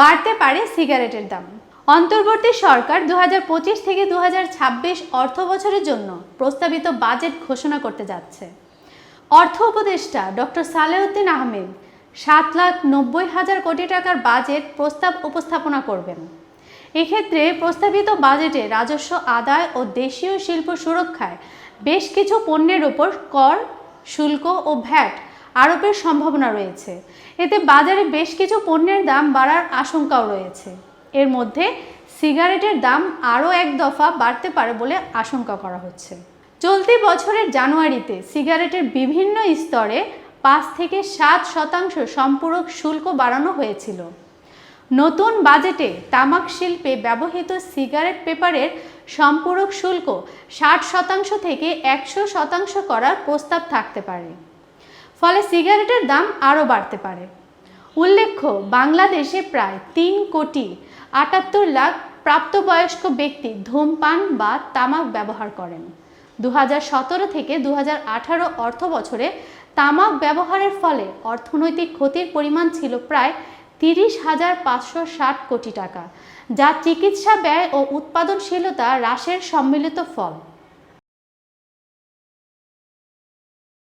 বাড়তে পারে সিগারেটের দাম। অন্তর্বর্তী সরকার দু হাজার পঁচিশ থেকে দু অর্থ বছরের জন্য প্রস্তাবিত বাজেট ঘোষণা করতে যাচ্ছে। অর্থ উপদেষ্টা ডক্টর সালেউদ্দিন আহমেদ সাত লাখ নব্বই হাজার কোটি টাকার বাজেট প্রস্তাব উপস্থাপনা করবেন। এক্ষেত্রে প্রস্তাবিত বাজেটে রাজস্ব আদায় ও দেশীয় শিল্প সুরক্ষায় বেশ কিছু পণ্যের উপর কর, শুল্ক ও ভ্যাট আরোপের সম্ভাবনা রয়েছে। এতে বাজারে বেশ কিছু পণ্যের দাম বাড়ার আশঙ্কাও রয়েছে। এর মধ্যে সিগারেটের দাম আরও এক দফা বাড়তে পারে বলে আশঙ্কা করা হচ্ছে। চলতি বছরের জানুয়ারিতে সিগারেটের বিভিন্ন স্তরে পাঁচ থেকে সাত শতাংশ সম্পূরক শুল্ক বাড়ানো হয়েছিল। নতুন বাজেটে তামাক শিল্পে ব্যবহৃত সিগারেট পেপারের সম্পূরক শুল্ক ষাট শতাংশ থেকে একশো শতাংশ করার প্রস্তাব থাকতে পারে। ফলে সিগারেটের দাম আরও বাড়তে পারে। উল্লেখ্য, বাংলাদেশে প্রায় তিন কোটি আটাত্তর লাখ প্রাপ্তবয়স্ক ব্যক্তি ধূমপান বা তামাক ব্যবহার করেন। দু হাজার সতেরো থেকে দু অর্থ বছরে তামাক ব্যবহারের ফলে অর্থনৈতিক ক্ষতির পরিমাণ ছিল প্রায় তিরিশ হাজার পাঁচশো ষাট কোটি টাকা, যা চিকিৎসা ব্যয় ও উৎপাদনশীলতা হ্রাসের সম্মিলিত ফল।